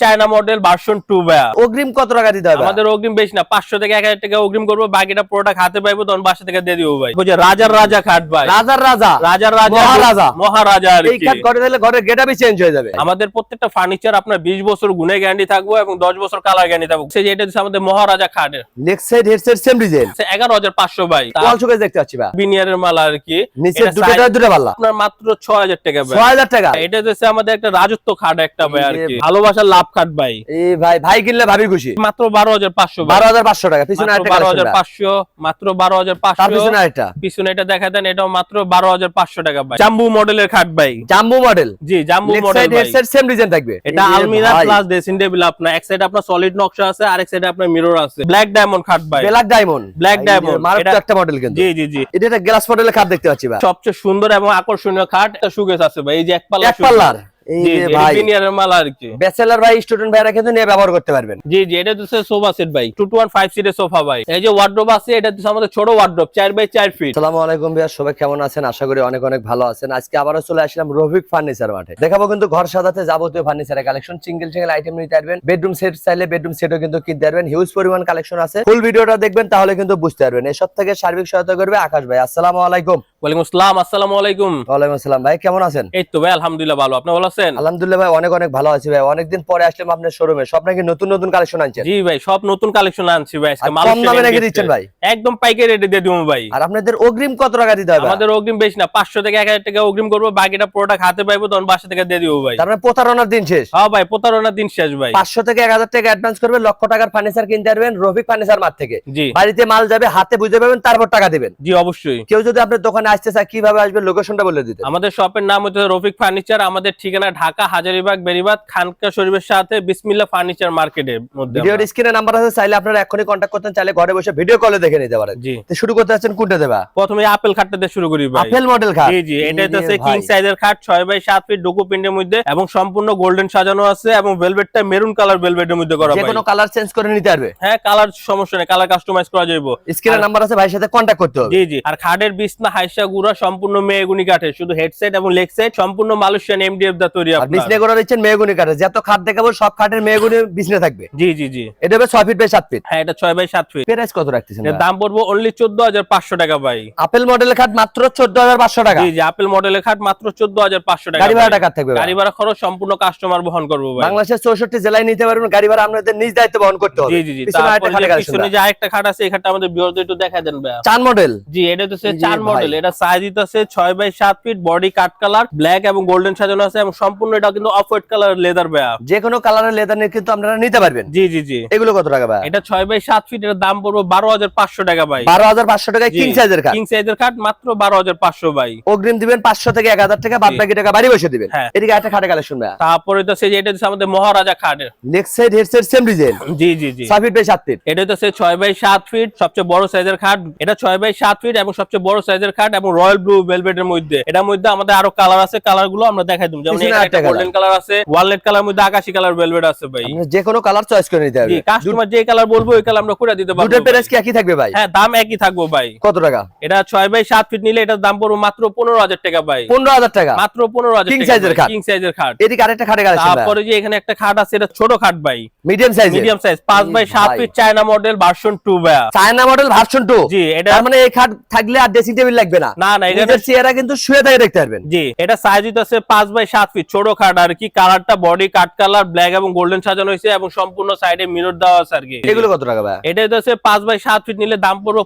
China model version two ভাইয়া। অগ্রিম কত টাকা দিতে হবে? আমাদের অগ্রিম বেশি না পাঁচশো থেকে এক হাজার টাকা অগ্রিম করব বাকিটা প্রোডাক্ট হাতে পাইবো তখন বাসা থেকে দিয়ে দিবো ভাই। যে রাজার রাজা খাট ভাই। রাজার রাজা? রাজার রাজা মহারাজা। মহারাজা এই। খাট ঘরে দিলে ঘরের গেটাবি চেঞ্জ হয়ে যাবে। আমাদের প্রত্যেকটা ফার্নিচার আপনার বিশ বছর গুণে গ্যারান্টি থাকব এবং দশ বছর কালার গ্যারান্টি থাকব। সেই এটা হচ্ছে আমাদের মহারাজা খাটের। Next side headset same design এগারো হাজার পাঁচশো ভাই। ওয়াল শোকেস দেখতে পাচ্ছি ভাই। বিনিয়ারের মাল আর কি। নিচে দুটো দুটো পাল্লা আপনার মাত্র ছয় হাজার টাকা ছয় হাজার টাকা। এটা হচ্ছে আমাদের একটা রাজত্ব খাট একটা ভাই আর কি। ভালোবাসার লাভ খাট ভাই। এই ভাই ভাই কিনলে ভাবি খুশি। মাত্র বারো হাজার পাঁচশো বারো হাজার পাঁচশো টাকা পিছনে আরেকটা বারো হাজার পাঁচশো মাত্র বারো হাজার তার পাঁচশো পিছনে আরেকটা। পিছনে এটা দেখা দেন এটাও মাত্র বারো হাজার পাঁচশো টাকা ভাই। জাম্বু মডেলের খাট ভাই। জাম্বু মডেল। জি জাম্বু মডেল ভাই। হেডসেট সেম ডিজাইন থাকবে। এটা আলমিরা প্লাস ড্রেসিং টেবিল আপনার। এক সাইডে আপনার সলিড নকশা আছে আর এক সাইডে আপনার মিরর আছে। ব্ল্যাক ডায়মন্ড খাট ভাই। ব্ল্যাক ডায়মন্ড diamond, মার্ক এটা- একটা মডেল কিন্তু। জি জি জি। এটা একটা গ্লাস মডেলের খাট দেখতে পাচ্ছি ভাই। সবচেয়ে সুন্দর এবং আকর্ষণীয় খাট একটা সুগেস আছে ভাই। এই যে এক পাল্লা এক পাল্লার। এই যে ভাই বিনিয়ারের মাল আর কি। ব্যাচেলার ভাই স্টুডেন্ট ভাইরা কিন্তু নিয়ে ব্যবহার করতে পারবেন। জি জি এটা হচ্ছে সোফা সেট ভাই। টু টু ওয়ান ফাইভ সিটের সোফা ভাই। এই যে ওয়ার্ড্রোব আছে এটা হচ্ছে আমাদের ছোট ওয়ার্ড্রোব চার বাই চার ফিট আসসালামু আলাইকুম ভাইয়া সবাই কেমন আছেন? আশা করি অনেক অনেক ভালো আছেন। আজকে আবারও চলে আসলাম রফিক ফার্নিচার মাঠে। দেখাবো কিন্তু ঘর সাজাতে যাবতীয় ফার্নিচারের কালেকশন সিঙ্গেল সিঙ্গেল আইটেম নিতে পারবেন। বেডরুম সেট চাইলে বেডরুম সেটও কিন্তু কিনতে পারবেন। হিউজ পরিমাণ কালেকশন আছে। ফুল ভিডিওটা দেখবেন তাহলে কিন্তু বুঝতে পারবেন। এসব থেকে সার্বিক সহায়তা করবে আকাশ ভাই। আসসালামু আলাইকুম। ওয়ালাইকুম আসসালাম আসসালামু আলাইকুম। ওয়ালাইকুম আসসালাম। ভাই কেমন আছেন? এই তো ভাই আলহামদুলিল্লাহ ভালো। আপনি ভালো আছেন? আলহামদুলিল্লাহ ভাই অনেক অনেক ভালো আছি ভাই। অনেকদিন পরে আসলাম আপনার শোরুমে সব নাকি নতুন নতুন কালেকশন আনছেন? জি ভাই সব নতুন কালেকশন আনছি ভাই। আজকে মাল কম দামে নাকি দিচ্ছেন ভাই? একদম পাইকারি রেটে দিয়ে দিবো ভাই। আর আপনাদের অগ্রিম কত টাকা দিতে হবে? আমাদের অগ্রিম বেশি না পাঁচশো থেকে এক হাজার টাকা অগ্রিম করব। বাকিটা প্রোডাক্ট হাতে পাইবো তখন বাসা থেকে দিয়ে দিবো ভাই। তার প্রতারণার দিন শেষ? হ্যাঁ ভাই প্রতারণার দিন শেষ ভাই। পাঁচশো থেকে এক হাজার টাকা অ্যাডভান্স করবে লক্ষ টাকার ফার্নিচার কিনতে পারবেন রফিক ফার্নিচার মাঠ থেকে। বাড়িতে মাল যাবে হাতে বুঝে পাবেন তারপর টাকা দিবেন। জি অবশ্যই। কেউ যদি আপনার দোকানে আসতে চায় কীভাবে আসবে? লোকেশনটা বলে দিতে আমাদের শপের নাম হচ্ছে রফিক ফার্নিচার আমাদের ঠিকানা ঢাকা হাজারিবাগ বেরিবাদ খানকা শরীফের সাথে বিসমিল্লা ফার্নিচার মার্কেটের মধ্যে ভিডিওর স্ক্রিনে নাম্বার আছে চাইলে আপনারা এখনই কন্ট্যাক্ট করতেন চাইলে ঘরে বসে ভিডিও কলে দেখে নিতে পারেন। জি। তো শুরু করতে যাচ্ছেন কোনটা দেবা? প্রথমে আপেল খাটটা দিয়ে শুরু করি ভাই। আপেল মডেল খাট? জি জি এটা হচ্ছে কিং সাইজের খাট ছয় বাই সাত ফিট ডুকু প্রিন্টের মধ্যে এবং সম্পূর্ণ গোল্ডেন সাজানো আছে এবং ভেলভেটটা মেরুন কালার ভেলভেটের মধ্যে করা যে কোনো কালার চেঞ্জ করে নিতে পারবে? হ্যাঁ কালার সমস্যা নেই কালার কাস্টমাইজ করা যাইবো। স্ক্রিনে নাম্বার আছে ভাইয়ের সাথে কন্ট্যাক্ট করতে হবে। জি জি আর খাটের বিছনা হাইসা গুড়া সম্পূর্ণ মেয়েগুনি কাঠে শুধু হেডসেট এবং লেগ সেট সম্পূর্ণ মালয়েশিয়ান এমডিএফ দা তৈরি আর আপনার। বিছনে করে দিচ্ছেন মেহগুনি কাঠে যত খাট দেখাবো সব খাটের মেহগুনি বিছনে থাকবে। জি জি জি। এটা হবে ছয় ফিট বাই সাত ফিট হ্যাঁ এটা ছয় বাই সাত ফিট প্রাইস কত রাখতেছেন এর দাম পড়ব অনলি চোদ্দ হাজার পাঁচশো টাকা ভাই। আপেল মডেলের খাট মাত্র চোদ্দ হাজার পাঁচশো টাকা। জি জি আপেল মডেলের খাট মাত্র চোদ্দ হাজার পাঁচশো টাকা গাড়ি ভাড়া। টাকা থাকবে গাড়ি ভাড়া খরচ সম্পূর্ণ কাস্টমার বহন করব ভাই। বাংলাদেশের চৌষট্টি জেলায় নিতে পারবেন গাড়ি ভাড়া আপনাদের নিজ দায়িত্ব বহন করতে হবে। জি জি জি পিছনে তারপরে যে collection পিছনে যে আরেকটা খাট আছে এই খাটটা আমাদের বিরোধী একটু দেখা দেন ভাই। চার মডেল জি এটা এই যে চার মডেল এটা সাইজ দিতে আছে ছয় বাই সাত feet body cut colour black এবং গোল্ডেন সাজানো আছে এবং সম্পূর্ণ এটা কিন্তু অফ হোয়াইট কালার লেদার ভাইয়া। যে কোনো কালারের লেদার নিয়ে কিন্তু আপনারা নিতে পারবেন। জি জি জি। এগুলো কত টাকা ভাই এটা ছয় বাই সাত ফিট এর দাম পড়বে বারো হাজার পাঁচশো টাকা ভাই। বারো হাজার পাঁচশো টাকায় কিং সাইজের খাট কিং সাইজের খাট মাত্র বারো হাজার পাঁচশো ভাই। অগ্রিম দিবেন পাঁচশো থেকে এক হাজার টাকা বাদ বাকি টাকা বাড়ি বসে দিবেন। হ্যাঁ। এদিকে একটা খাটে কালেকশন ভাই তারপরে তো সেই এটা হচ্ছে আমাদের মহারাজা খাট। Next side headset same design জি জি জি। ছয় ফিট বাই সাত ফিট এটা হচ্ছে ছয় বাই সাত ফিট সবচেয়ে বড় সাইজের খাট। এটা ছয় বাই সাত ফিট এবং সবচেয়ে বড় সাইজের খাট এবং রয়্যাল ব্লু ভেলভেটের মধ্যে। এটার মধ্যে আমাদের আরও কালার আছে কালারগুলো আমরা দেখাই দিব। যেমন একটা গোল্ডেন কালার আছে ওয়াললেট কালার মধ্যে আকাশি কালার ভেলভেট আছে ভাই। যে কোনো কালার চয়েস করে নিতে পারবেন কাস্টমার যে কালার বলব ওই কালার আমরা করে দিতে পারব ভাই। প্রাইস কি একই থাকবে ভাই? হ্যাঁ দাম একই থাকব ভাই। কত টাকা? এটা ছয় বাই সাত ফিট নিলে এটার দাম পড়ব মাত্র পনেরো হাজার টাকা ভাই। পনেরো হাজার টাকা? মাত্র পনেরো হাজার King size খাট। কিং সাইজের খাট। এদিকে আরেকটা খাটে কালেকশন তারপরে যে এখানে একটা খাট আছে এটা ছোট খাট ভাই। মিডিয়াম সাইজ মিডিয়াম সাইজ পাঁচ এই বাই সাত ভাই। Feet China model version two ভাইয়া। চায়না মডেল ভার্সন টু জি এটা মানে এই খাট থাকলে আর ড্রেসিং টেবিল লাগবে না। না। না এটা নিজের চেহারা কিন্তু শুয়ে থেকে দেখতে পারবেন। জি এটা সাইজ বাই ফিট ছোট খাট আর কি। কালারটা বডি কাট কালার ব্ল্যাক এবং গোল্ডেন সাজানো হয়েছে এবং সম্পূর্ণ সাইডে মিরর দেওয়া আছে আর কি। এগুলো কত টাকা ভাই এটা বাই ফিট নিলে দাম পড়বে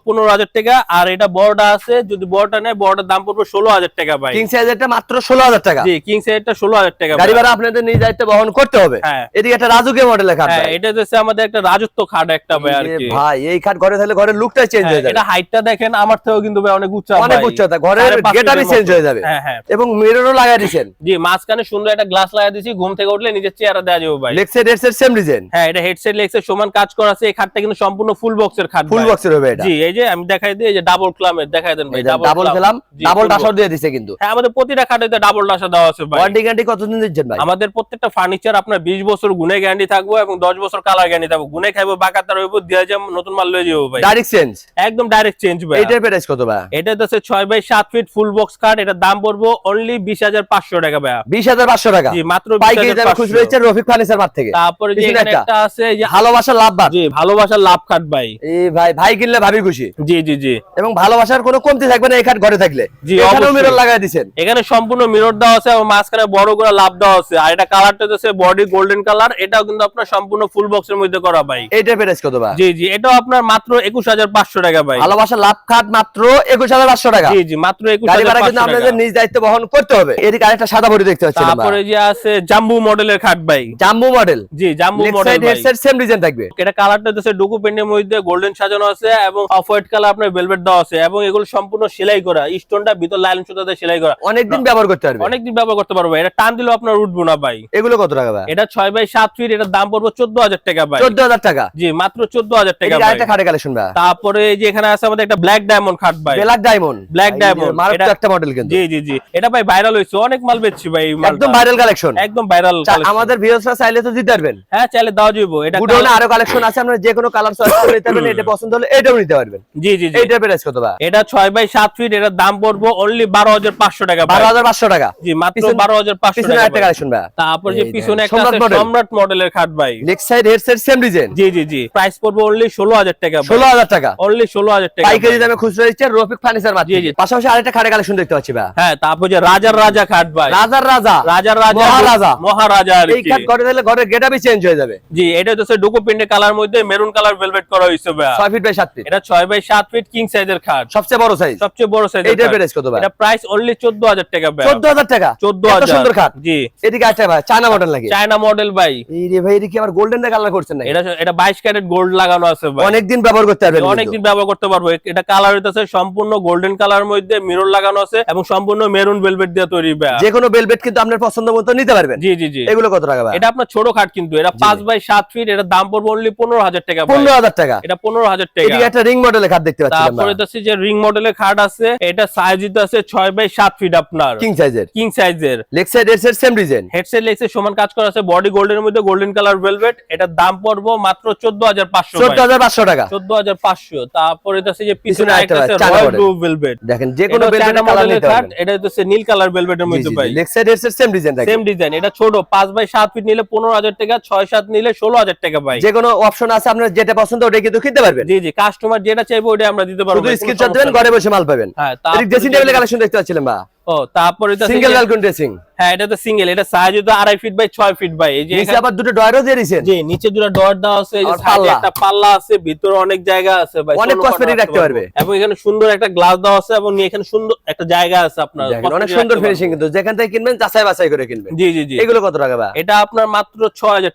টাকা। আর এটা বড়টা আছে যদি বড়টা নেয় বড়টার দাম পড়বে ষোলো হাজার টাকা ভাই। কিং সাইজেরটা মাত্র ষোলো হাজার টাকা। জি কিং সাইজটা ষোলো হাজার টাকা গাড়ি ভাড়া আপনাদের নিজ দায়িত্ব বহন করতে হবে। হ্যাঁ। এদিকে একটা রাজুকে মডেলের খাট হ্যাঁ। এটা হচ্ছে আমাদের একটা রাজত্ব খাট একটা ভাই আর কি। ভাই এই খাট ঘরে থাকলে ঘরের লুকটাই চেঞ্জ হ্যাঁ, হয়ে যাবে। এটা হাইটটা দেখেন আমার থেকেও কিন্তু ভাই অনেক উচ্চা অনেক। উচ্চতা ঘরের গেটারই চেঞ্জ হয়ে যাবে। হ্যাঁ হ্যাঁ। এবং মিররও লাগাই দিয়েছেন জি মাঝখানে সুন্দর একটা গ্লাস দিয়েছি ঘুম থেকে উঠলে নিজের দেওয়া যাবে ভাই। লেক্সের হেডসেট সেম ডিজাইন হ্যাঁ এটা হেডসেট লেগসের সমান কাজ করা আছে এই খাটটা কিন্তু সম্পূর্ণ ফুল বক্সের খাট ফুল বক্সের হবে এটা। জি এই যে আমি দেখাই দিই এই যে ডাবল ক্লামের দেখাই দেন ভাই ডাবল খেলাম জি, ডাবল টাসার দিয়ে দিছে কিন্তু। হ্যাঁ আমাদের প্রতিটা খাটে ডাবল ডাসা দেওয়া আছে ভাই। ওয়ারেন্টি গ্যারান্টি কতদিন দিচ্ছেন ভাই? আমাদের প্রত্যেকটা ফার্নিচার আপনার বিশ বছর গুণে গ্যারান্টি থাকব এবং দশ বছর কালার গ্যারান্টি থাকব। গুণে খাইবো বাকাতার হইব দিয়ে যাব নতুন মাল লয়ে যাব ভাই। ডাইরেক্ট চেঞ্জ একদম ডাইরেক্ট চেঞ্জ ভাই। এইটার প্রাইস কত ভাই? এটা হচ্ছে ছয় ছয় বাই সাত ফিট ফুল বক্স কার্ড এটার দাম পড়ব অনলি বিশ হাজার পাঁচশো টাকা ভাইয়া। বিশ হাজার পাঁচশো টাকা। মাত্র 20,500 হচ্ছে রফিক ফার্নিচার মার্ট থেকে। তারপরে যে একটা। আছে যে ভালোবাসার লাভ জি ভালোবাসার লাভ কার্ড ভাই। এই ভাই ভাই কিনলে ভাবি খুশি। জি জি জি। এবং ভালোবাসার কোনো কমতি থাকবে না এই খাট ঘরে থাকলে। জি, এখানেও মিরর লাগাই দিছেন। এখানে সম্পূর্ণ মিরর দেওয়া আছে এবং মাঝখানে বড় করে লাভ দেওয়া আছে। আর এটা কালারটা হচ্ছে বডি গোল্ডেন কালার এটাও কিন্তু আপনার সম্পূর্ণ ফুল বক্সের মধ্যে করা ভাই। এইটার প্রাইস কত ভাই? জি জি এটাও আপনার মাত্র একুশ হাজার পাঁচশো টাকা ভাই। ভালোবাসার লাভ খাট মাত্র একুশ হাজার পাঁচশো টাকা। জি জি মাত্র একুশ গাড়ি কিন্তু আপনাদের নিজ দায়িত্ব বহন করতে হবে। এদিকে আরেকটা সাদা বড়ি দেখতে পাচ্ছেন তারপরে যে আছে জাম্বু মডেলের খাট ভাই। জাম্বু মডেল। জি জাম্বু মডেল সাইড সেম ডিজাইন থাকবে। এটা কালারটা হচ্ছে ডুকু মধ্যে গোল্ডেন সাজানো আছে এবং অফ হোয়াইট কালার আপনার ভেলভেট দেওয়া আছে এবং এগুলো সম্পূর্ণ সেলাই করা। স্টোনটা ভিতর লাইন সুতাতে সেলাই করা। অনেকদিন ব্যবহার করতে পারবে। অনেকদিন ব্যবহার করতে পারব এটা টান দিলেও আপনার উঠবো না ভাই। এগুলো কত টাকা ভাই? এটা ছয় বাই সাত ফিট এটার দাম পড়ব চোদ্দ হাজার টাকা ভাই। চোদ্দ হাজার টাকা। জি মাত্র চোদ্দ হাজার টাকা ভাই আরেকটা খাটে কালেকশন ভাই। তারপরে এই যে এখানে আছে আমাদের একটা ব্ল্যাক ডায়মন্ড খাট ভাই। ব্ল্যাক ডায়মন্ড Black diamond, মারাত্মক একটা মডেল কিন্তু। জি জি জি। এটা ভাই ভাইরাল হয়েছে অনেক মাল বেচছি ভাই একদম ভাইরাল কালেকশন একদম ভাইরাল আমাদের ভিউয়ার্সরা চাইলে তো দিতে পারবেন। হ্যাঁ চাইলে যাব এটা আরও কালেকশন আছে আপনারা যে কোনো কালার চয়েস করে নিতে পারবেন এটা পছন্দ হলে এটাও নিতে পারবেন। জি জি জি। এইটার প্রাইস কত ভাই? এটা ছয় বাই সাত ফিট এটার দাম পড়ব অনলি বারো হাজার পাঁচশো টাকা ভাই। বারো হাজার পাঁচশো টাকা। জি মাত্র পিছনে- বারো হাজার পাঁচশো পিছনে টাকা একটা কালেকশন ভাই। তারপর যে পিছনে একটা সম্রাট মডেলের খাট ভাই। Leg side head side same design জি জি জি। প্রাইস পড়বে অনলি ষোলো হাজার টাকা ষোলো হাজার টাকা। অনলি ষোলো হাজার টাকা পাইকারি। দামে খুচরো দিচ্ছে রফিক ফার্নিচার মার্ট জি। পাশাপাশি আরেকটা খাটে কালেকশন দেখতে পাচ্ছি ভাই। হ্যাঁ তারপর যে রাজার রাজা খাট ভাই। রাজার রাজা। রাজার রাজা মহারাজা। মহারাজা এই খাট ঘরে দিলে ঘরের গেটআপই চেঞ্জ হয়ে যাবে। জি এটা হচ্ছে ডুকো প্রিন্টের কালার মধ্যে মেরুন কালার ভেলভেট করা হয়েছে ভাই। ছয় ফিট বাই সাত ফিট এটা ছয় বাই সাত ফিট কিং সাইজের খাট। সবচেয়ে বড় সাইজ সবচেয়ে বড় সাইজ এইটার প্রাইস কত ভাই? এটা প্রাইস অনলি চোদ্দ হাজার টাকা ভাই। চোদ্দ হাজার টাকা? চোদ্দ এত হাজার। সুন্দর খাট। জি। এদিকে একটা ভাই চায়না মডেল নাকি? চায়না মডেল ভাই। এই রে ভাই এদিকে আবার গোল্ডেন কালার করছেন না এটা এটা বাইশ ক্যারেট গোল্ড লাগানো আছে ভাই। অনেকদিন ব্যবহার করতে পারবেন অনেকদিন ব্যবহার করতে পারব। এটা কালার হইতেছে সম্পূর্ণ গোল্ডেন কালার মধ্যে মিরর লাগানো আছে এবং সম্পূর্ণ মেরুন ভেলভেট দিয়ে তৈরি ভাই যে কোনো বেলভেট কিন্তু আপনার পছন্দ মতো নিতে পারবেন। জি জি জি। এগুলো কত টাকা এটা আপনার ছোট খাট কিন্তু এটা পাঁচ বাই সাত ফিট এটার দাম পড়বে অনলি পনেরো হাজার টাকা ভাই। পনেরো হাজার টাকা। এটা পনেরো হাজার টাকা। এদিকে একটা রিং মডেলের খাট দেখতে পাচ্ছি তারপরে তো যে রিং মডেলের খাট আছে এটা সাইজ দিতে আছে ছয় বাই সাত ফিট আপনার। কিং সাইজের কিং সাইজের লেগ সাইড এর সাইড সেম ডিজাইন হেডসেট লেগসে সমান কাজ করা আছে বডি গোল্ডের মধ্যে গোল্ডেন কালার ভেলভেট এটার দাম পড়ব মাত্র চোদ্দ হাজার পাঁচশো চোদ্দ হাজার পাঁচশো টাকা। চোদ্দ হাজার পাঁচশো। তারপরে তো যে পিছনে পিছনে একটা আছে রয়্যাল ব্লু ভেলভেট দেখেন যে কোনো ভেলভেটের কালার নিতে পারবেন। এটা হচ্ছে নীল কালার ভেলভেটের মধ্যে পাই লেগ সাইড এর সেম ডিজাইন থাকে সেম ডিজাইন এটা ছোট 5 বাই সাত ফিট নিলে পনেরো হাজার টাকা ছয় সাত নিলে ষোলো হাজার টাকা পাই যে কোনো অপশন আছে আপনার যেটা পছন্দ ওটা কিন্তু কিনতে পারবেন। জি জি কাস্টমার যেটা চাইব ওটা আমরা দিতে পারব শুধু স্ক্রিনশট দেবেন ঘরে বসে মাল পাবেন। হ্যাঁ ড্রেসিং টেবিলের কালেকশন দেখতে পাচ্ছিলাম বা ও তারপরে সিঙ্গেল ড্রেসিং হ্যাঁ এটা তো সিঙ্গেল এটা সাইজ তো আড়াই ফিট বাই ছয় ফিট ভাই এই যে নিচে আবার দুটো ডয়ারও দিয়ে দিয়েছেন? জি নিচে দুটো ডট দেওয়া আছে এই যে সাইডে একটা পাল্লা আছে ভিতরে অনেক জায়গা আছে ভাই অনেক ষোলো রাখতে পারবে। এবং এখানে সুন্দর একটা গ্লাস দেওয়া আছে এবং এখানে সুন্দর একটা জায়গা আছে আপনার। অনেক সুন্দর ফিনিশিং কিন্তু যেখান থেকে কিনবেন যাচাই বাছাই করে কিনবেন। জি জি জি। এগুলো কত টাকা এটা আপনার মাত্র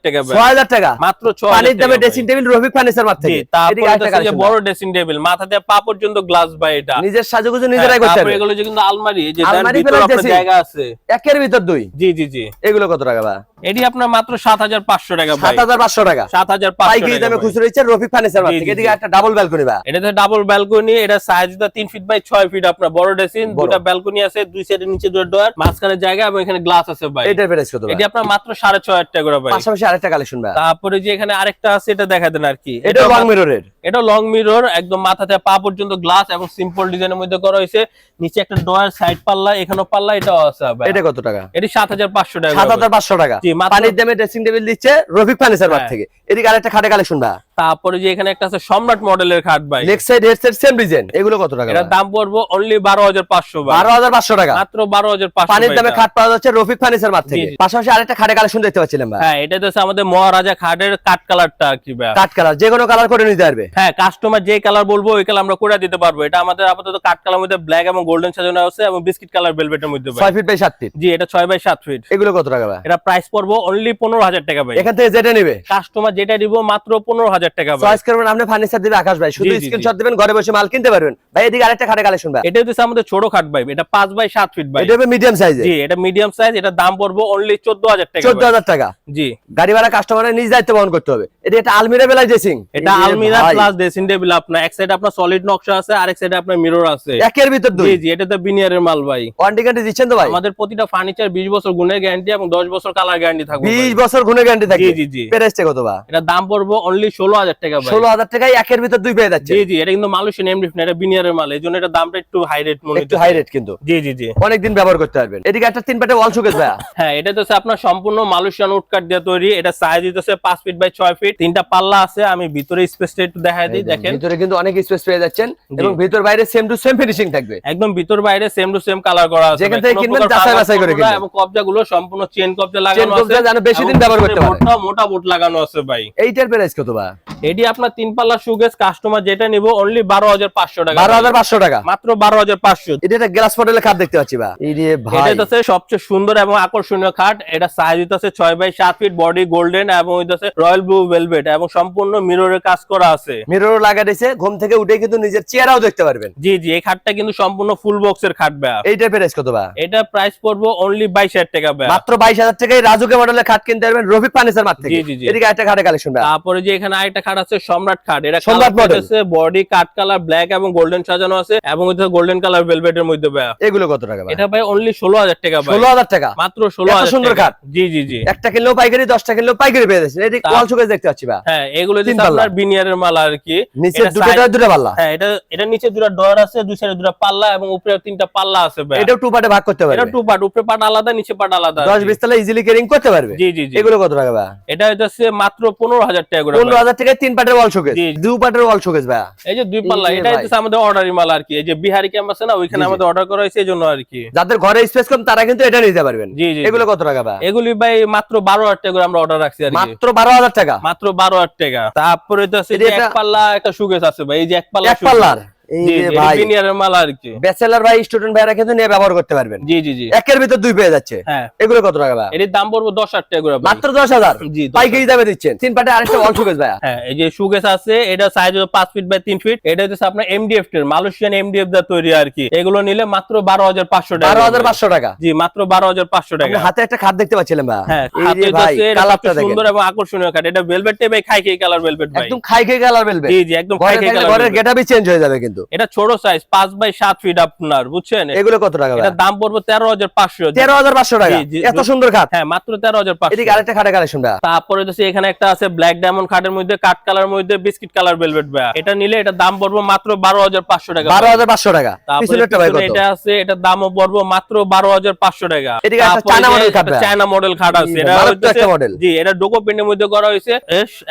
টাকা ভাই। ছয় হাজার টাকা? মাত্র ছয় পানির দামে ড্রেসিং টেবিল রফিক ফার্নিচার মার থেকে। তারপরে যে বড় ড্রেসিং টেবিল মাথা দিয়ে পা পর্যন্ত গ্লাস ভাই এটা। নিজের সাজুগুজু হ্যাঁ, নিজেরাই করতে হবে। এগুলো যে কিন্তু আলমারি এই যে আলমারি ভিতরে আপনার জায়গা আছে। একের ভিতর দুই? জি জি জি। এগুলো কত টাকা বা এটি আপনার মাত্র সাত হাজার পাঁচশো টাকা ভাই। সাত হাজার পাঁচশো টাকা। সাত হাজার পাঁচশো পাইকারি দামে ভাই। খুচরো দিচ্ছে রফিক ফার্নিচার মার থেকে। এদিকে একটা ডাবল ব্যালকনি বা। এটাতে ডাবল ব্যালকনি এটা সাইজ দা তিন ফিট বাই ছয় ফিট আপনার বড় ড্রেসিং। দুটা ব্যালকনি আছে দুই সাইডের নিচে দুটো ডোর মাঝখানে জায়গা এবং এখানে গ্লাস আছে ভাই। এটার প্রাইস কত এটি আপনার মাত্র সাড়ে ছয় হাজার টাকা করে ভাই। পাশাপাশি আরেকটা কালেকশন বা। তারপরে যে এখানে আরেকটা আছে এটা দেখা দেন আর কি। এটা লং মিররের এটা লং মিরর একদম মাথা থেকে পা পর্যন্ত গ্লাস এবং সিম্পল ডিজাইনের মধ্যে করা হয়েছে। নিচে একটা ডয়ার সাইড পাল্লা এখানেও পাল্লা এটাও আছে ভাই। এটা কত টাকা? এটি সাত হাজার পাঁচশো টাকা সাত হাজার পাঁচশো টাকা। পানির দামে ড্রেসিং টেবিল দিচ্ছে রফিক ফার্নিচার হ্যাঁ। থেকে এদিকে আরেকটা খাটে কালেকশন বা। তারপরে যে এখানে একটা আছে সম্রাট মডেলের খাট ভাই। Leg side head side same design এগুলো কত টাকা এটার দাম পড়ব অনলি বারো হাজার পাঁচশো বারো হাজার পাঁচশো টাকা। মাত্র বারো হাজার পাঁচশো পানির দামে খাট পাওয়া যাচ্ছে রফিক ফার্নিচার মার থেকে। পাশাপাশি আরেকটা খাটে কালেকশন দেখতে পাচ্ছিলাম ভাই। হ্যাঁ এটা হচ্ছে আমাদের মহারাজা খাটের কাঠ কালারটা আর কি ভাই। কাট কালার যে কোনো কালার করে নিতে পারবে। হ্যাঁ কাস্টমার যে কালার বলব ওই কালার আমরা করে দিতে পারব। এটা আমাদের আপাতত কাঠ কালার মধ্যে ব্ল্যাক এবং গোল্ডেন সাজানো আছে এবং বিস্কিট কালার ভেলভেটের মধ্যে ভাই। ছয় ফিট বাই সাত ফিট জি এটা ছয় বাই সাত ফিট এগুলো কত টাকা ভাই? এটা প্রাইস পড়ব অনলি পনেরো হাজার টাকা ভাই। এখান থেকে যেটা নিবে। কাস্টমার যেটা দিব মাত্র পনেরো হাজার টাকা চয়েস করবেন আপনি ফার্নিচার দিবে আকাশ ভাই। শুধু জি, জি, জি। স্ক্রিনশট দিবেন ঘরে বসে মাল কিনতে পারবেন। ভাই এদিকে আরেকটা খাটে কালেকশন ভাই। এটা হচ্ছে আমাদের ছোট খাট ভাই। এটা পাঁচ বাই সাত ফিট ভাই। এটা হবে মিডিয়াম সাইজে জি এটা মিডিয়াম সাইজ এটা দাম পড়ব অনলি চোদ্দ হাজার টাকা চোদ্দ ভাই। হাজার টাকা। জি। গাড়ি ভাড়া কাস্টমারের নিজ দায়িত্ব বহন করতে হবে। এটা একটা আলমিরা বেলায় ড্রেসিং এটা আলমিরা প্লাস ড্রেসিং টেবিল আপনার। এক সাইডে আপনার সলিড নকশা আছে আর এক সাইডে আপনার মিরর আছে। একের ভিতর দুই। জি জি এটা তো বিনিয়ারের মাল ভাই। ওয়ারেন্টি গ্যারান্টি দিচ্ছেন তো ভাই? আমাদের প্রতিটা ফার্নিচার বিশ বছর গুণের গ্যারান্টি এবং দশ বছর কালার গ্যারান্টি থাকবে বিশ ভাই। বছর গুণে গ্যারান্টি থাকবে। জি, জি, জি। প্রাইসটা কত বা? এটা দাম পড়ব অনলি ষোলো হাজার টাকা ভাই। ষোলো হাজার টাকায় একের ভিতর দুই পেয়ে যাচ্ছে। জি জি এটা কিন্তু মালয়েশিয়ান এমডিএফ না এটা বিনিয়ারের মাল এটা দামটা একটু হাই রেট মনে একটু হাই রেট কিন্তু। জি জি ব্যবহার করতে পারবেন। এদিকে একটা তিন পাটে ওয়াল শোকেস ভাইয়া। হ্যাঁ এটা আপনার সম্পূর্ণ মালয়েশিয়ান দিয়ে তৈরি। এটা সাইজ হচ্ছে ফিট বাই ছয় ফিট তিনটা পাল্লা আছে আমি ভিতরে স্পেসটা একটু দেখাই দিই দেখেন। ভিতরে কিন্তু অনেক স্পেস পেয়ে যাচ্ছেন এবং ভিতর বাইরে সেম টু সেম ফিনিশিং থাকবে। একদম ভিতর বাইরে সেম টু সেম কালার করা আছে। যেখান থেকে কিনবেন যাচাই বাছাই করে কিনবেন। এবং কবজা গুলো সম্পূর্ণ চেন কবজা লাগানো আছে কবজা যেন বেশি দিন ব্যবহার করতে ভিতরে পারে। মোটা মোটা বুট লাগানো আছে ভাই। এইটার প্রাইস কত ভাই এটি আপনার তিন পাল্লা সুগেজ কাস্টমার যেটা নিব অনলি বারো হাজার পাঁচশো টাকা। বারো হাজার পাঁচশো টাকা। মাত্র বারো হাজার পাঁচশো। এটা একটা গ্লাস মডেলের খাট দেখতে পাচ্ছি ভাই। এটা হচ্ছে সবচেয়ে সুন্দর এবং আকর্ষণীয় খাট। এটা সাইজ হইতেছে ছয় বাই সাত ফিট বডি গোল্ডেন এবং হইতেছে রয়্যাল ব্লু ভেলভেট এবং সম্পূর্ণ মিররের কাজ করা আছে। মিরর লাগা দিয়েছে ঘুম থেকে উঠে কিন্তু নিজের চেহারাও দেখতে পারবেন। জি জি এই খাটটা কিন্তু সম্পূর্ণ ফুল বক্সের খাট ব্যা এইটার প্রাইস কত ভাই? এটা প্রাইস পড়ব অনলি বাইশ হাজার টাকা ব্যা মাত্র বাইশ হাজার টাকায় রাজুকে মডেলের খাট কিনতে পারবেন রফিক ফার্নিচার মার্ট থেকে। জি, জি, জি। এদিকে একটা খাটের কালেকশন তারপরে যে এখানে আরেকটা খাট আছে সম্রাট খাট এটা Samrat model। Body cut colour black এবং গোল্ডেন সাজানো আছে এবং গোল্ডেন কালার ভেলভেটের মধ্যে ব্যা এগুলো কত টাকা ভাই? এটা ভাই অনলি ষোলো হাজার টাকা ভাই। ষোলো হাজার টাকা? মাত্র ষোলো এত হাজার সুন্দর টাকা। খাট। জি জি জি। একটা কিনলেও পাইকারি দশটা কিলো পাইকারি পেয়ে যাচ্ছেন। এটি শোকেস দেখতে পাচ্ছি ভাই হ্যাঁ এগুলো পাল্লা। আপনার বিনিয়ারের মাল আর কি। নিচে এটা দুটো পাল্লা। হ্যাঁ এটা এটা নিচে দুটো ডয়ার আছে দুই সাইডে দুটো পাল্লা এবং উপরে তিনটা পাল্লা আছে ভাই এটাও টু পার্টে ভাগ করতে এটা টু পার্ট উপরে পার্ট আলাদা নিচে পার্ট আলাদা আর দশ কি। বিশ তলা ইজিলি কেরিং করতে পারবে। জি জি জি। এগুলো কত টাকা ভাই এটা হচ্ছে মাত্র পনেরো হাজার টাকা করে পনেরো ভাই। টাকায় তিন পার্টের ওয়াল শোকেস দুই পাটের ওয়াল শোকেস ভাই এই যে দুই পাল্লা এটা হচ্ছে আমাদের অর্ডারি মাল আর কি। এই যে বিহারি ক্যাম্প আছে না ওইখানে। আমাদের অর্ডার করা হয়েছে এজন্য জন্য আর কি। যাদের ঘরে স্পেস কম তারা কিন্তু এটা নিতে পারবেন। জি জি এগুলো কত টাকা ভাই এগুলি ভাই মাত্র বারো হাজার টাকা করে আমরা অর্ডার রাখছি আর কি। মাত্র বারো হাজার টাকা? মাত্র বারো হাজার টাকা। তারপরে তো আছে এক পাল্লা একটা সুগেস আছে ভাই। এই যে এক পাল্লা এক পাল্লার? এই জি যে জি ভাই বিনিয়ারের মাল আর কি। ব্যাচেলার ভাই স্টুডেন্ট ভাইরা কিন্তু নিয়ে ব্যবহার করতে পারবেন। জি জি জি। একের ভিতর দুই পেয়ে যাচ্ছে। হ্যাঁ। এগুলো কত টাকা ভাই? এটির দাম পড়ব দশ হাজার টাকা মাত্র দশ হাজার? পাইকারি দামে দিচ্ছেন। তিন পার্টে আরেকটা ওয়াল শোকেস ভাই হ্যাঁ এই যে সুগেস আছে এটা সাইজ হলো পাঁচ ফিট বাই তিন ফিট এটা হচ্ছে আপনার এমডিএফ এর মালয়েশিয়ান এমডিএফ দা তৈরি আর কি। এগুলো নিলে মাত্র বারো হাজার পাঁচশো টাকা বারো হাজার পাঁচশো টাকা। জি মাত্র বারো হাজার পাঁচশো টাকা। হাতে একটা খাট দেখতে পাচ্ছিলেন ভাই হ্যাঁ এই হাতে যে ভাই হচ্ছে এটা কালারটা সবচেয়ে দেখেন। সুন্দর এবং আকর্ষণীয় কাঠ এটা ভেলভেট খাই খাই কালার ভেলভেট একদম খাই খাই কালার বেলবে জি জি একদম খাই খাই কালার গেটআপই চেঞ্জ হয়ে যাবে কিন্তু। এটা ছোট সাইজ পাঁচ বাই সাত ফিট আপনার বুঝছেন? এগুলো কত টাকা দাম পড়বে তেরো হাজার পাঁচশো। তেরো হাজার পাঁচশো টাকা? এত সুন্দর খাট? হ্যাঁ মাত্র তেরো হাজার পাঁচশো। এদিকে আরেকটা কালেকশন তারপরে হচ্ছে এখানে একটা আছে ব্ল্যাক ডায়মন্ড খাটের মধ্যে কাঠ কালার মধ্যে বিস্কিট কালার ভেলভেট এটা নিলে এটা দাম পড়বে মাত্র বারো হাজার পাঁচশো টাকা। বারো হাজার পাঁচশো টাকা। এটা আছে দামও পড়ব মাত্র বারো হাজার পাঁচশো টাকা। চায়না মডেল খাট আছে এটা model। জি এটা ডোকো প্রিন্টের মধ্যে করা হয়েছে।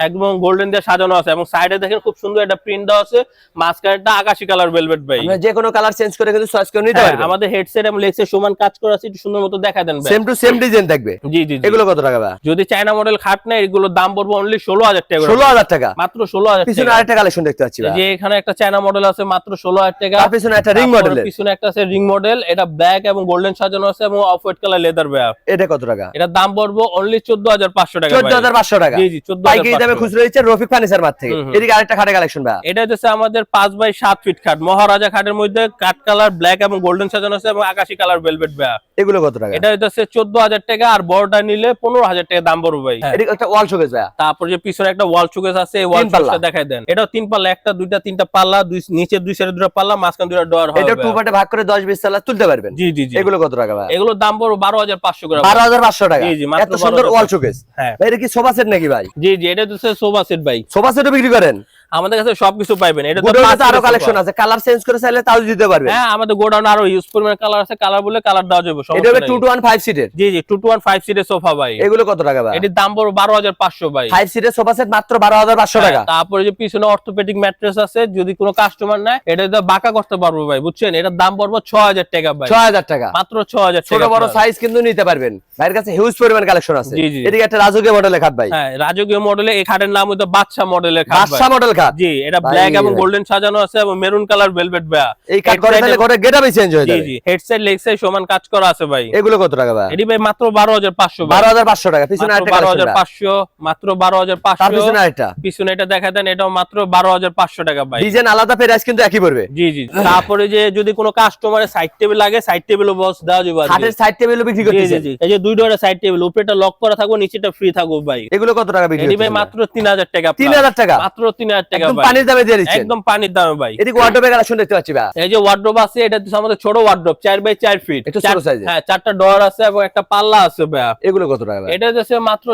একদম গোল্ডেন দিয়ে সাজানো আছে। এবং সাইডে দেখেন খুব সুন্দর একটা প্রিন্ট দেওয়া আছে। মাঝখানেটা আকাশি কালার ভেলভেট ভাই। আমরা যে কোনো কালার চেঞ্জ করে কিন্তু চয়েস করে নিতে হ্যাঁ, পারবেন। আমাদের হেডসেট এবং লেগসের সমান কাজ করা আছে একটু সুন্দর মতো দেখা দেন ভাই। সেম টু সেম ডিজাইন থাকবে। জি জি। এগুলো কত টাকা ভাই? যদি চায়না মডেল খাট নেয় এগুলোর দাম পড়বে অনলি ষোলো হাজার টাকা। করে। ষোলো হাজার টাকা। মাত্র ষোলো হাজার পিছনে আরেকটা কালেকশন দেখতে পাচ্ছি ভাই। যে এখানে একটা চায়না মডেল আছে মাত্র ষোলো হাজার টাকা। তার পিছনে একটা রিং মডেলের পিছনে একটা আছে রিং মডেল এটা ব্ল্যাক এবং গোল্ডেন সাজানো আছে এবং off white colour leather bag এটা কত টাকা? এটা দাম পড়ব অনলি চোদ্দ হাজার পাঁচশো টাকা চোদ্দ ভাই। হাজার পাঁচশো টাকা। জি জি চোদ্দ পাইকারি দামে খুচরো দিচ্ছে রফিক ফার্নিচার মার্ট থেকে। এদিকে আরেকটা খাটে কালেকশন ভাই। এটা হচ্ছে আমাদের পাঁচ বাই সাত ফিট খাট মহারাজা খাটের মধ্যে কাঠ কালার ব্ল্যাক এবং গোল্ডেন সাজানো আছে এবং আকাশি কালার ভেলভেট ব্যাগ এগুলো কত টাকা? এটা হচ্ছে চোদ্দ হাজার টাকা আর বড়টা নিলে পনেরো হাজার টাকা দাম পড়বে ভাই। একটা ওয়াল শোকেস তারপর যে পিছনে একটা ওয়াল চুকেস আছে এই ওয়াল। দেখাই দেন। এটাও তিন পাল্লা একটা দুইটা তিনটা পাল্লা দুই নিচে দুই সাইডে দুটো পাল্লা মাঝখানে দুটো ডোর হবে এটা টু পার্টে ভাগ করে দশ বিশ সালা তুলতে পারবেন। জি জি জি। এগুলো কত টাকা ভাই এগুলোর দাম পড়বে বারো হাজার পাঁচশো করে। বারো হাজার পাঁচশো টাকা। জি, জি, এত সুন্দর ওয়াল শোকেস হ্যাঁ। ভাই এটা কি সোফা সেট নাকি ভাই? জি জি এটা হচ্ছে সোফা সেট ভাই। সোফা সেটও বিক্রি করেন? আমাদের কাছে সবকিছু পাইবেন। এটা তো আরও কালেকশন আছে কালার চেঞ্জ করে চাইলে তাও দিতে পারবেন। হ্যাঁ আমাদের গোডাউন আরও ইউজ পরিমাণ কালার আছে কালার বলে কালার দেওয়া যাবে এটা হবে নাই। টু টু ওয়ান ফাইভ সিটের জি জি টু টু ওয়ান ফাইভ সিটের সোফা ভাই। এগুলো কত টাকা ভাই? এটির দাম পড়বে বারো হাজার পাঁচশো ভাই। ফাইভ সিটের সোফা সেট মাত্র বারো হাজার পাঁচশো টাকা। হ্যাঁ, তারপরে যে পিছনে অর্থোপেডিক ম্যাট্রেস আছে যদি কোনো কাস্টমার নেয় এটা তো বাঁকা করতে পারব ভাই বুঝছেন? এটার দাম পড়বে ছ হাজার টাকা ভাই। ছয় হাজার টাকা। মাত্র ছ হাজার ছোট টাকা বড় সাইজ কিন্তু নিতে পারবেন। ভাইয়ের কাছে হিউজ পরিমাণ কালেকশন আছে। জি, জি। এদিকে একটা রাজকীয় মডেলের খাট ভাই। হ্যাঁ রাজকীয় মডেলে এই খাটের নাম হইতো বাদশা মডেলের খাট। বাদশা মডেল খাট জি এটা ব্ল্যাক এবং গোল্ডেন সাজানো আছে এবং মেরুন কালার ভেলভেট ভাই। এই কাট করে তাহলে ঘরে গেটআপই চেঞ্জ হয়ে যাবে। জি হেডসেট লেগ সাইড সমান কাজ করা আছে ভাই। এগুলো কত টাকা ভাই? এটি ভাই মাত্র বারো হাজার পাঁচশো বারো হাজার পাঁচশো টাকা পিছনে আরেকটা বারো কালেকশন হাজার পাঁচশো মাত্র বারো তার পিছনে আরেকটা। পিছনে এটা দেখা দেন এটাও মাত্র বারো হাজার পাঁচশো টাকা ভাই। ডিজাইন আলাদা প্রাইস কিন্তু একই পড়বে। জি জি তারপরে যে যদি কোনো কাস্টমারের সাইড টেবিল লাগে সাইড টেবিলও বক্স দেওয়া যাবে সাইড টেবিলও বিক্রি জি জি জি। এই যে দুই ডোরের সাইড টেবিল উপরেটা লক করা থাকো নিচেটা ফ্রি থাকো ভাই। এগুলো কত টাকা বিক্রি এটি ভাই মাত্র তিন হাজার টাকা তিন আপনার। হাজার টাকা? মাত্র তিন হাজার টাকা একদম ভাই। পানির দামে দিয়ে দিচ্ছেন। একদম পানির দামে ভাই। এদিকে ওয়ার্ডরোবের কালেকশন দেখতে পাচ্ছি ভাই এই যে ওয়ার্ড্রোব আছে এটা হচ্ছে আমাদের ছোট ওয়ার্ড্রোব বাই ফিট একটু ছোট হ্যাঁ চারটা ডর আছে এবং একটা পাল্লা আছে ভাইয়া। এগুলো কত টাকা ভাই এটা হচ্ছে মাত্র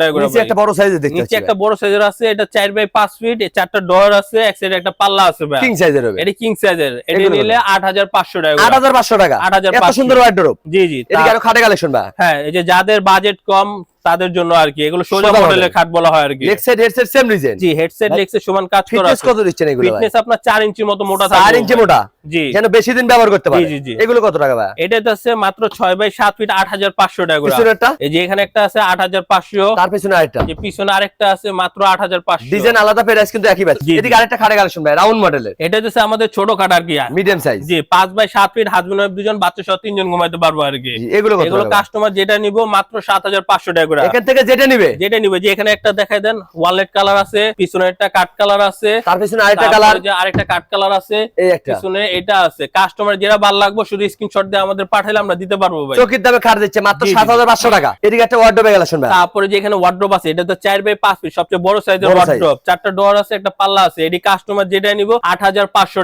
টাকা করে নিচে একটা বড় সাইজের দেখতে নিচে একটা বড় সাইজের আছে এটা চার বাই পাঁচ ফিট চারটা ডর আছে এক সাইডে একটা পাল্লা আছে ভাই কিং সাইজের হবে। এটা কিং সাইজের এটা নিলে আট হাজার পাঁচশো টাকা আট করে। হাজার পাঁচশো টাকা। 8,500 এত সুন্দর ওয়ার্ডরোব জি জি এদিকে আরও খাটে কালেকশন ভাই হ্যাঁ এই যে যাদের বাজেট কম তাদের জন্য আর কি। এগুলো সোজা মডেলের খাট বলা হয় আর কি। হেডসেট হেডসেট সেম ডিজাইন জি হেডসেট ভাই, সমান কাজ করা ফিটনেস কত দিচ্ছেন এগুলো ফিটনেস আপনার 4 ইঞ্চি মতো মোটা 4 ইঞ্চি মোটা? যেন বেশি দিন ব্যবহার করতে পারে। জি, জি। এগুলো কত টাকা ভাই? এটা আছে মাত্র ছয় বাই সাত ফিট আট হাজার পাঁচশো টাকা পিছনেরটা? এই যে এখানে একটা আছে আট হাজার পাঁচশো। তার পিছনে আরেকটা। যে পিছনে আরেকটা আছে মাত্র আট হাজার পাঁচশো। ডিজাইন আলাদা প্রাইস কিন্তু একই ব্যাচ জি, জি। এদিকে আরেকটা খাটে কালেকশন ভাই রাউন্ড মডেলের এটা হচ্ছে আমাদের ছোট কাট আর মিডিয়াম সাইজ জি পাঁচ বাই সাত ফিট হাজবেন্ড ওয়াইফ দুজন বাচ্চা সহ তিনজন ঘুমাইতে পারব আর কি। এগুলো এগুলো কাস্টমার যেটা নিব মাত্র সাত হাজার পাঁচশো টাকা করে। এখান থেকে যেটা নিবে? যেটা নিবে যে এখানে একটা দেখাই দেন ওয়ালেট কালার আছে পিছনে একটা কাট কালার আছে তার পিছনে আরেকটা কালার আরেকটা কাট কালার আছে এই একটা। পিছনে এটা আছে। কাস্টমার যেটা ভালো লাগবে শুধু স্ক্রিনশট দিয়ে আমাদের পাঠাইলে আমরা দিতে পারব ভাই। চকির দামে খাট দিচ্ছে মাত্র জি, জি। সাত হাজার পাঁচশো টাকা। এদিকে একটা ওয়ার্ডরোবে ভাই তারপরে যে এখানে ওয়ার্ড্রোব আছে এটা তো বাই ফিট সবচেয়ে বড় সাইজের চারটা ডোর আছে একটা পাল্লা আছে। এটি কাস্টমার যেটা নিব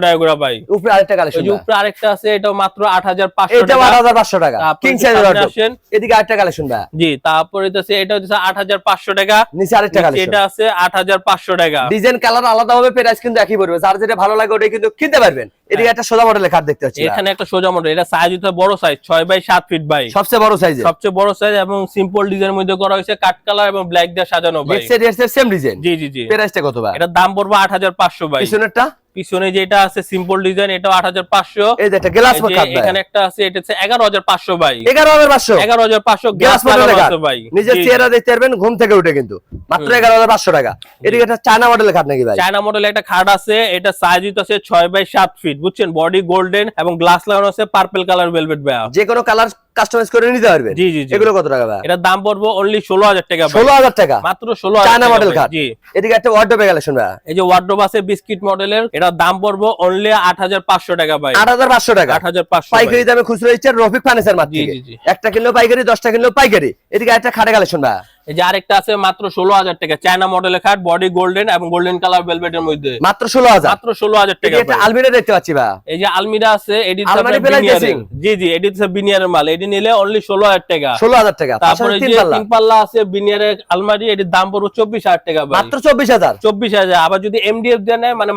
টাকা করে ভাই। উপরে আরেকটা কালেকশন উপরে আরেকটা আছে এটাও মাত্র আট হাজার পাঁচশো এটা টাকা। আট হাজার পাঁচশো টাকা। কিং সাইজের ওয়ার্ডরোব এদিকে আরেকটা কালেকশন ভাই জি তারপরে হচ্ছে এটা হচ্ছে আট হাজার পাঁচশো টাকা। নিচে আরেকটা কালেকশন এটা আছে আট হাজার পাঁচশো টাকা। ডিজাইন কালার আলাদা হবে প্রাইস কিন্তু একই পড়বে। যার যেটা ভালো লাগে ওটাই কিন্তু কিনতে পারবেন। এদিকে একটা সোজা মডেলের খাট দেখতে পাচ্ছি এখানে একটা সোজা মডেল এটা সাইজ হচ্ছে বড় সাইজ ছয় বাই সাত ফিট বাই সবচেয়ে বড় সাইজ সবচেয়ে বড় সাইজ এবং সিম্পল ডিজাইনের মধ্যে করা হয়েছে কাট কালার এবং ব্ল্যাক দিয়ে সাজানো ভাই সাইড সেম ডিজাইন জি জি জি। প্রাইসটা কত ভাই? এটার দাম পড়বে আট হাজার পাঁচশো ভাই পিছনেরটা? পিছনে যেটা আছে সিম্পল ডিজাইন এটা আট হাজার পাঁচশো। এই যে একটা গ্লাস খাট এখানে একটা আছে এটা হচ্ছে এগারো হাজার পাঁচশো ভাই এগারো হাজার পাঁচশো। গ্লাস আছে ভাই। নিজের। চেহারা দেখতে পারবেন ঘুম থেকে উঠে কিন্তু। মাত্র এগারো হাজার পাঁচশো টাকা। এদিকে একটা চায়না মডেলের খাট নাকি ভাই? চায়না মডেল একটা খাট আছে এটা সাইজ আছে ছয় বাই সাত ফিট বুঝছেন? বডি গোল্ডেন এবং গ্লাস লাগানো আছে পার্পল কালার ভেলভেট ব্যাগ যে কোনো কালার কাস্টমাইজ করে নিতে পারবেন। জি জি এগুলো কত টাকা ভাই? এটার দাম পড়ব অনলি ষোলো হাজার টাকা ভাই। ষোলো হাজার টাকা? মাত্র ষোলো চায়না মডেল কার্ড জি। এদিকে একটা ওয়ার্ডরোবে কালেকশন ভাই। এই যে ওয়ার্ডরোব আছে বিস্কিট মডেলের এটা দাম পড়ব অনলি আট হাজার পাঁচশো টাকা ভাই। আট হাজার পাঁচশো টাকা। আট হাজার পাঁচশো পাইকারি দামে খুচরো ইচ্ছে রফিক ফার্নিচার মাত্র জি, জি, জি। একটা কিলো পাইকারি দশটা কিলো পাইকারি। এদিকে একটা খাটে কালেকশন ভাই। এই যে আরেকটা আছে মাত্র ষোলো হাজার টাকা। চায়না মডেলের খাট বডি গোল্ডেন এবং গোল্ডেন কালার ভেলভেটের মধ্যে। মাত্র ষোলো হাজার? মাত্র ষোলো হাজার টাকা এদিকে একটা ভাই। আলমিরা দেখতে পাচ্ছি ভাই। এই যে আলমিরা আছে এটি হচ্ছে আলমারি আপনার পেলাই বিনিয়ারের। dressing? জি জি এটি বিনিয়ারের মাল। এটি নিলে অনলি ষোলো হাজার টাকা। ষোলো হাজার টাকা। তারপরে যে তিন পাল্লা আছে বিনিয়ারের আলমারি এটির দাম পড়বে চব্বিশ হাজার টাকা মাত্র চব্বিশ হাজার? চব্বিশ হাজার। আবার যদি এমডিএফ দিয়ে নেয় মানে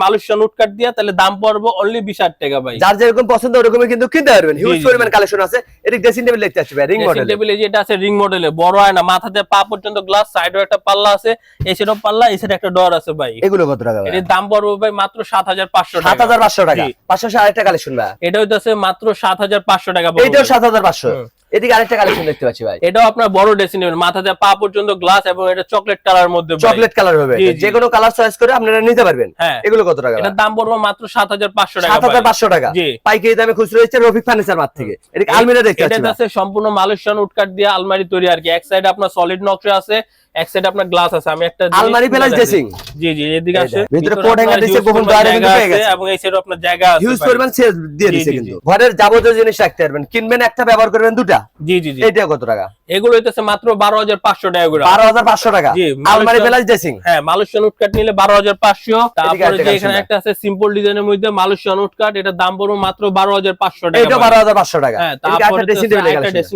দিয়ে তাহলে দাম পড়বে অনলি বিশ হাজার টাকা ভাই। যার যেরকম পছন্দ ওরকমই কিন্তু কিনতে পারবেন। হিউজ পরিমাণ কালেকশন আছে। ড্রেসিং টেবিল দেখতে পাচ্ছি রিং মডেল টেবিলে যেটা আছে রিং মডেলে বড় হয় না মাথাতে পা পর্যন্ত গ্লাস সাইডও একটা পাল্লা আছে এই পাল্লা এই একটা ডর আছে ভাই। এগুলো কত টাকা এর দাম পড়বে ভাই মাত্র 7500 টাকা। 7500 টাকা। 500 আরেকটা কালেকশন ভাই। এটা হইতাছে মাত্র 7500 টাকা পড়বে। এটাও 7500 এদিকে আরেকটা কালেকশন দেখতে পাচ্ছি ভাই। এটাও আপনার বড় ড্রেসিং টেবিল মাথাতে পা পর্যন্ত গ্লাস এবং এটা চকলেট কালার মধ্যে চকলেট কালার হবে। যে কোনো কালার চয়েস করে আপনারা নিতে পারবেন। হ্যাঁ। এগুলো কত টাকা এটার দাম পড়বে মাত্র সাত হাজার পাঁচশো টাকা সাত হাজার ভাই। পাঁচশো টাকা। জি। পাইকারি দামে খুচরো হচ্ছে রফিক ফার্নিচার মার্ট থেকে। এটা আলমিরা দেখতে পাচ্ছি এটা আছে সম্পূর্ণ মালয়েশিয়ান উডকাট দিয়ে আলমারি তৈরি আর কি। এক সাইডে আপনার সলিড নকশা আছে। এক সাইডে আপনার গ্লাস আছে আমি একটা আলমারি প্লাস ড্রেসিং জি জি এদিকে দেখ, ভিতরে কোট হ্যাঙ্গার দিয়েছে, গোপন কিন্তু পেয়ে গেছে। এবং এই সাইডে আপনার জায়গা আছে হিউজ পরিমাণ সেল দিয়ে জি, কিন্তু। ঘরের যাবতীয় জিনিস রাখতে পারবেন। কিনবেন একটা ব্যবহার করবেন দুটা। জি জি জি। এইটা কত টাকা? এগুলো হইতেছে মাত্র বারো হাজার পাঁচশো টাকা করে বারো হাজার পাঁচশো টাকা। জি, আলমারি প্লাস ড্রেসিং হ্যাঁ মালয়েশিয়ান উডকাট নিলে বারো হাজার পাঁচশো। তারপরে যে এখানে একটা আছে সিম্পল ডিজাইনের মধ্যে মালয়েশিয়ান উডকাট এটার দাম পড়বে মাত্র বারো হাজার পাঁচশো টাকা হাজার পাঁচশো টাকা। হ্যাঁ তারপরে একটা ড্রেসিং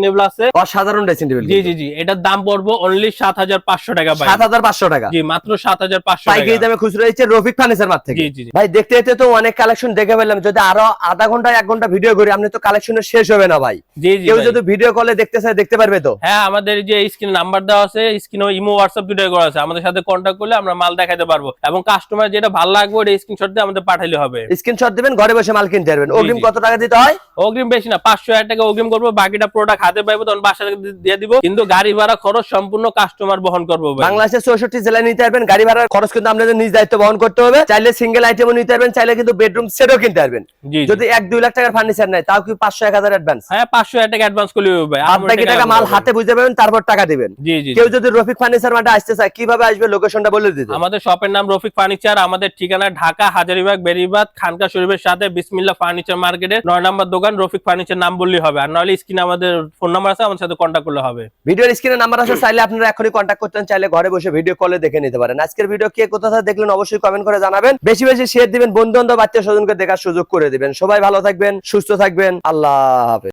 টেবিল আছে। অসাধারণ ড্রেসিং টেবিল জি জি জি এটার দাম পড়বে অনলি সাত হাজার পাঁচশো টাকা ভাই সাত হাজার পাঁচশো টাকা। জি মাত্র সাত হাজার পাঁচশো পাইকারি দামে খুচরো হচ্ছে রফিক ফার্নিচার মার্ট থেকে। জি, জি, জি। ভাই দেখতে দেখতে তো অনেক কালেকশন দেখে যদি আরও আধা ঘণ্টা এক ঘণ্টা ভিডিও করি আপনি তো কালেকশন শেষ হবে না ভাই। কেউ যদি ভিডিও কলে দেখতে চায় দেখতে পারবে তো? হ্যাঁ আমাদের যে স্ক্রিন নাম্বার দেওয়া আছে স্ক্রিনে ইমো হোয়াটসঅ্যাপ দুটোই করা আছে। আমাদের সাথে কন্ট্যাক্ট করলে আমরা মাল দেখাতে পারব। এবং কাস্টমার যেটা ভালো লাগবে ওটা স্ক্রিনশট দিয়ে আমাদের পাঠাইলে হবে। স্ক্রিনশট দিবেন ঘরে বসে মাল কিনতে পারবেন। অগ্রিম কত টাকা দিতে হয়? অগ্রিম বেশি না পাঁচশো হাজার টাকা অগ্রিম করব। বাকিটা প্রোডাক্ট হাতে পাইবো তখন বাসা দিয়ে দিব। কিন্তু গাড়ি ভাড়া খরচ সম্পূর্ণ কাস্টমার বহন করব বাংলাদেশের চৌষট্টি জেলায় নিতে পারবেন গাড়ি ভাড়ার খরচ কিন্তু আপনাদের নিজ দায়িত্ব বহন করতে হবে। চাইলে সিঙ্গেল আইটেমও নিতে পারবেন চাইলে কিন্তু বেডরুম সেটও কিনতে পারবেন। যদি এক দুই লাখ টাকার ফার্নিচার নেয় তাও কি পাঁচশো এক হাজার অ্যাডভান্স হ্যাঁ পাঁচশো টাকা অ্যাডভান্স করলে হবে ভাই। টাকা মাল হাতে বুঝে পাবেন তারপর টাকা দিবেন। কেউ যদি রফিক ফার্নিচার মাঠে আসতে চায় কীভাবে আসবে লোকেশনটা বলে দিতে। আমাদের শপের নাম রফিক ফার্নিচার আমাদের ঠিকানা ঢাকা হাজারিবাগ বেরিবাদ খানকা শরীফের সাথে বিসমিল্লা ফার্নিচার মার্কেটের নয় নম্বর দোকান রফিক ফার্নিচার নাম বললেই হবে। আর নাহলে স্ক্রিনে আমাদের ফোন নাম্বার আছে আমাদের সাথে কন্ট্যাক্ট করলে হবে। ভিডিওর স্ক্রিনে নাম্বার আছে চাইলে আপনারা এখনই কন্ট্যাক্ট করতেন চাইলে ঘরে বসে ভিডিও কলে দেখে নিতে পারেন। আজকের ভিডিও কে কোথা দেখলেন অবশ্যই কমেন্ট করে জানাবেন। বেশি বেশি শেয়ার দিবেন বন্ধু বান্ধব আত্মীয় স্বজনকে দেখার সুযোগ করে দিবেন। সবাই ভালো থাকবেন, সুস্থ থাকবেন। আল্লাহ হাফেজ।